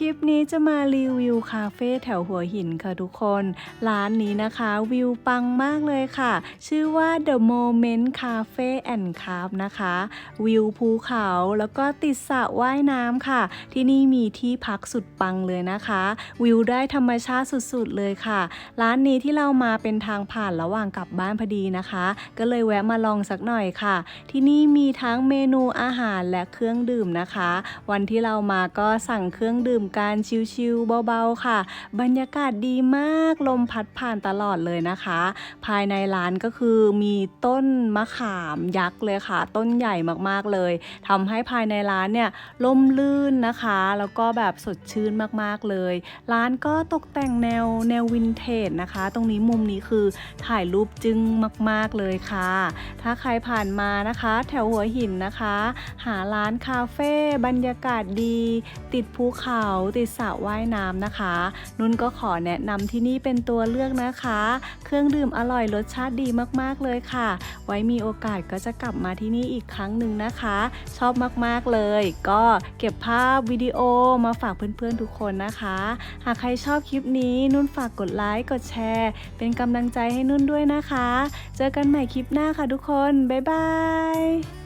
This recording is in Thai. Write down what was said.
คลิปนี้จะมารีวิวคาเฟ่แถวหัวหินค่ะทุกคน ร้านนี้นะคะวิวปังมากเลยค่ะ ชื่อว่า The Moment Cafe and Craft นะคะ วิวภูเขาแล้วก็ติดสระว่ายน้ำค่ะ ที่นี่มีที่พักสุดปังเลยนะคะ วิวได้ธรรมชาติสุดๆเลยค่ะ ร้านนี้ที่เรามาเป็นทางผ่านระหว่างกลับบ้านพอดีนะคะ ก็เลยแวะมาลองสักหน่อยค่ะ ที่นี่มีทั้งเมนูอาหารและเครื่องดื่มนะคะ วันที่เรามาก็สั่งเครื่องดื่มการชิลๆเบาๆค่ะ บรรยากาศดีมากลมพัดผ่านตลอดเลยนะคะ ภายในร้านก็คือมีต้นมะขามยักษ์เลยค่ะ ต้นใหญ่มากๆเลยทำให้ภายในร้านเนี่ยล่มลื่นนะคะ แล้วก็แบบสดชื่นมากๆเลย ร้านก็ตกแต่งแนวแนววินเทจนะคะ ตรงนี้มุมนี้คือถ่ายรูปจึ้งมาก ๆเลยค่ะ ถ้าใครผ่านมานะคะ แถวหัวหินนะคะ หาร้านคาเฟ่บรรยากาศดี ติดภูเขาติดสระว่ายน้ำนะคะ นุ่นก็ขอแนะนำที่นี่เป็นตัวเลือกนะคะ เครื่องดื่มอร่อยรสชาติดีมากๆเลยค่ะ ไว้มีโอกาสก็จะกลับมาที่นี่อีกครั้งหนึ่งนะคะ ชอบมากๆเลย ก็เก็บภาพวิดีโอมาฝากเพื่อนๆทุกคนนะคะ หากใครชอบคลิปนี้นุ่นฝากกดไลค์กดแชร์ เป็นกำลังใจให้นุ่นด้วยนะคะ เจอกันใหม่คลิปหน้าค่ะทุกคน บ๊ายบาย